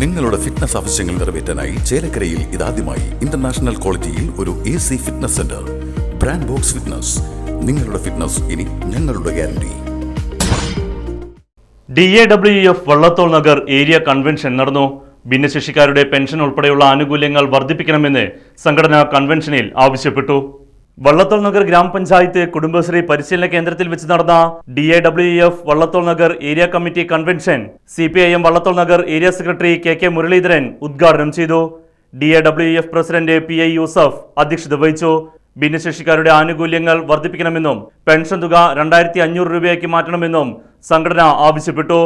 നിങ്ങളുടെ ഫിറ്റ്നസ് ആവശ്യങ്ങൾ നിറവേറ്റാനായി ചേലക്കരയിൽ ഇതാദ്യമായി ഇന്റർനാഷണൽ ക്വാളിറ്റിയിൽ ഒരു A C fitness centre brand box fitness നിങ്ങളുടെ ഫിറ്റ്നസ് ഇനി ഞങ്ങളുടെ guarantee D A W F Vallathol Nagar area convention നടന്നു. ഭിന്നശേഷിക്കാരുടെ പെൻഷൻ ഉൾപ്പെടെയുള്ള ആനുകൂല്യങ്ങൾ വർദ്ധിപ്പിക്കണമെന്ന് സംഘടന കൺവെൻഷനിൽ ആവശ്യപ്പെട്ടു. വള്ളത്തോൾ നഗർ ഗ്രാമപഞ്ചായത്ത് കുടുംബശ്രീ പരിശീലന കേന്ദ്രത്തിൽ വെച്ച് നടന്ന D A W F Vallathol Nagar area committee convention C P I M Vallathol Nagar area secretary K K Muraleedharan ഉദ്ഘാടനം ചെയ്തു. D A W F president P I Yusuf അധ്യക്ഷത വഹിച്ചു. ഭിന്നശേഷിക്കാരുടെ ആനുകൂല്യങ്ങൾ വർദ്ധിപ്പിക്കണമെന്നും പെൻഷൻ തുക രണ്ടായിരത്തി അഞ്ഞൂറ് രൂപയാക്കി മാറ്റണമെന്നും സംഘടന ആവശ്യപ്പെട്ടു.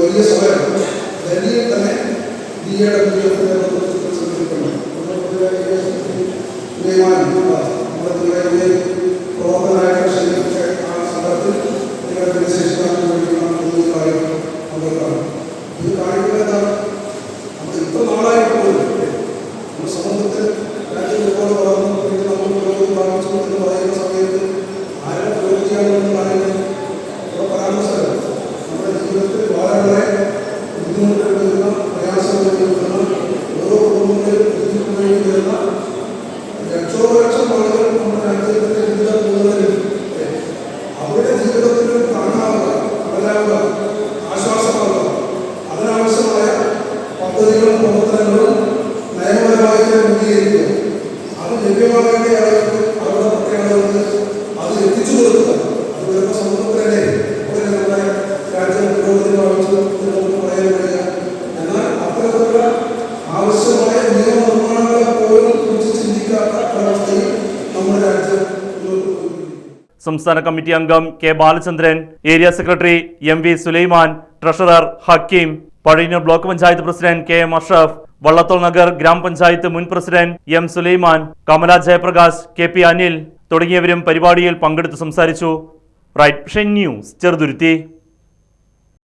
വലിയ സമയം ഡി എ ഡബ്ല്യു എഫിനെ നമ്മുടെ പദ്ധതികളും പ്രവർത്തനങ്ങളും നയപരമായി മുഖീകരിക്കുക അത് ലഭ്യമാകേണ്ട ആളുകൾക്ക് അവരുടെ പ്രത്യേകതകൾക്ക് അത് എത്തിച്ചു കൊടുക്കുക. അത് വരുന്ന സമൂഹത്തിലല്ലേ ഇവിടെ നമ്മുടെ രാജ്യം പുരോഗതി എന്ന് നമുക്ക് പറയാൻ കഴിയുക എന്നാൽ അത്തരത്തിലുള്ള ആവശ്യമായ നിയമനിർമ്മാണങ്ങളെ പോലും കുറിച്ച് ചിന്തിക്കാത്ത ഒരവസ്ഥയിൽ നമ്മുടെ രാജ്യം സംസ്ഥാന കമ്മിറ്റി അംഗം K Balachandran area secretary M V Sulaiman treasurer Hakeem Pazhayannur block panchayat president K M Ashraf Vallathol Nagar ഗ്രാമപഞ്ചായത്ത് മുൻ president M Sulaiman Kamala Jayaprakash K P Anil തുടങ്ങിയവരും പരിപാടിയിൽ പങ്കെടുത്ത് സംസാരിച്ചു. Right news Cheruthuruthy.